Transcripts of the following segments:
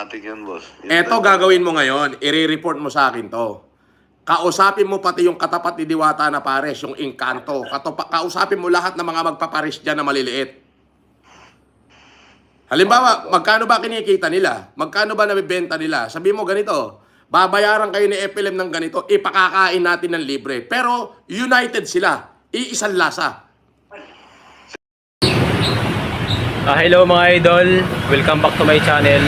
Atik yan, boss. Yun Eto tayo. gagawin mo ngayon, i-report mo sa akin to. Kausapin mo pati yung katapat ni Diwata na pares, yung Encanto. Katopa, kausapin mo lahat ng mga magpapares dyan na maliliit. Halimbawa, magkano ba kinikita nila? Magkano ba nabibenta nila? Sabi mo ganito, babayaran kayo ni FLM ng ganito, ipakakain natin ng libre. Pero united sila, iisang lasa. Ah, hello mga idol, welcome back to my channel.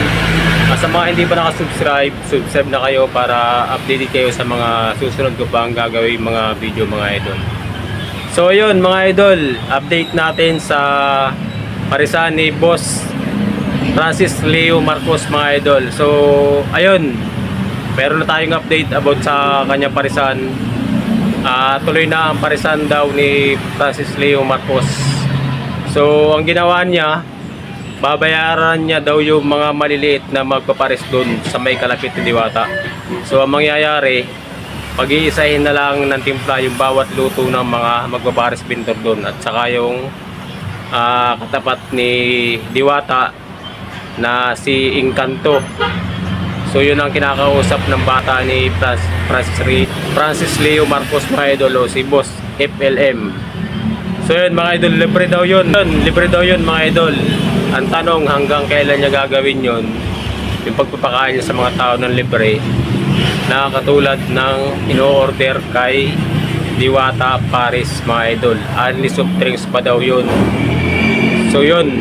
Ah, sa mga hindi pa nakasubscribe, subscribe na kayo para updated kayo sa mga susunod ko pang gagawin mga video mga idol. So ayun mga idol, update natin sa parisan ni Boss Francis Leo Marcos mga idol. So ayun, meron na tayong update about sa kanyang parisan. Ah, tuloy na ang parisan daw ni Francis Leo Marcos. So, ang ginawa niya, babayaran niya daw yung mga maliliit na magpapares doon sa may kalapit ni Diwata. So, ang mangyayari, pag-iisahin na lang ng timpla yung bawat luto ng mga magpapares vendor doon at saka yung ah, katapat ni Diwata na si Encanto. So yun ang kinakausap ng bata ni Francis, Francis Leo Marcos mga idol o si Boss FLM. So yun mga idol, libre daw yun. Yun, Libre daw yun mga idol. Ang tanong hanggang kailan niya gagawin yun, yung pagpapakain niya sa mga tao ng libre, na katulad ng ino-order kay Diwata Paris mga idol. Only soft drinks pa daw yun. So yun,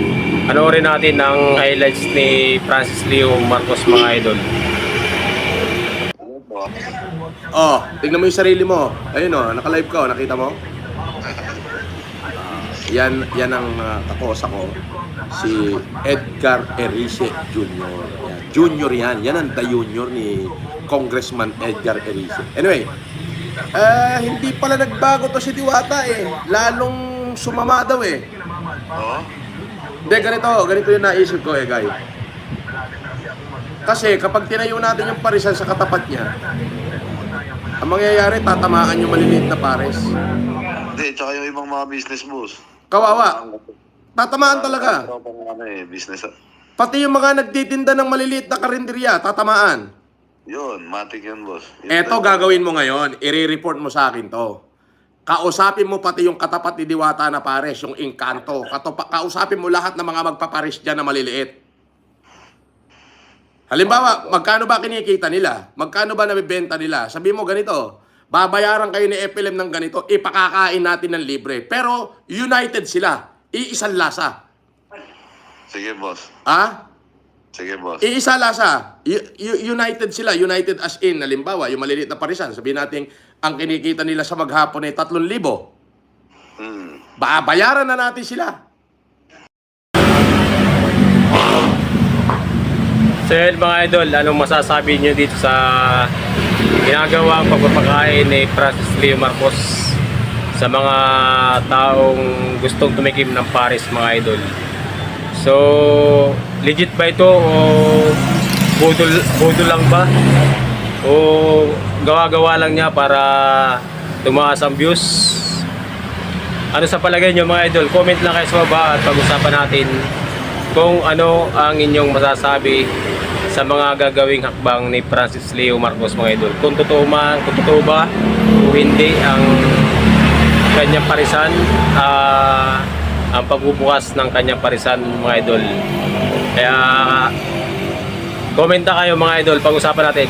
panoorin natin ang highlights ni Francis Leo Marcos mga idol. Oh, tignan mo yung sarili mo. Ayun oh, naka-live ka oh, nakita mo? Yan, yan ang uh, ko. Si Edgar Erice Jr. Yan. Junior yan. Yan ang the junior ni Congressman Edgar Erice. Anyway, eh, hindi pala nagbago to si Diwata eh. Lalong sumama daw eh. Oo? Hindi, ganito. Ganito yung naisip ko eh, guy. Kasi kapag tinayo natin yung parisan sa katapat niya, ang mangyayari, tatamaan yung maliliit na pares. Hindi, tsaka yung ibang mga business, boss. Kawawa. Tatamaan talaga. Tropang ano eh, business. Pati yung mga nagtitinda ng maliliit na karinderya, tatamaan. Yun, matik yan, boss. Yun Eto tayo. gagawin mo ngayon, i-report mo sa akin to. Kausapin mo pati yung katapat ni Diwata na pares, yung Encanto. Katopa, kausapin mo lahat ng mga magpapares dyan na maliliit. Halimbawa, magkano ba kinikita nila? Magkano ba nabibenta nila? Sabi mo ganito, babayaran kayo ni FLM ng ganito, ipakakain natin ng libre. Pero united sila, iisang lasa. Sige, boss. Ha? Sige, boss. Iisa lasa. United sila. United as in, halimbawa, yung maliliit na parisan. Sabihin natin, ang kinikita nila sa maghapon ay 3,000. Hmm. Babayaran na natin sila. So yun mga idol, anong masasabi niyo dito sa ginagawang pagpapakain ni Francis Leo Marcos sa mga taong gustong tumikim ng Paris mga idol? So, legit ba ito o budol, budol lang ba? O gawa-gawa lang niya para tumaas ang views? Ano sa palagay niyo mga idol? Comment lang kayo sa baba at pag-usapan natin kung ano ang inyong masasabi sa mga gagawing hakbang ni Francis Leo Marcos mga idol. Kung totoo man, kung totoo ba o hindi ang kanyang parisan, ah, ang pagbubukas ng kanyang parisan mga idol. Kaya komenta kayo mga idol, pag-usapan natin.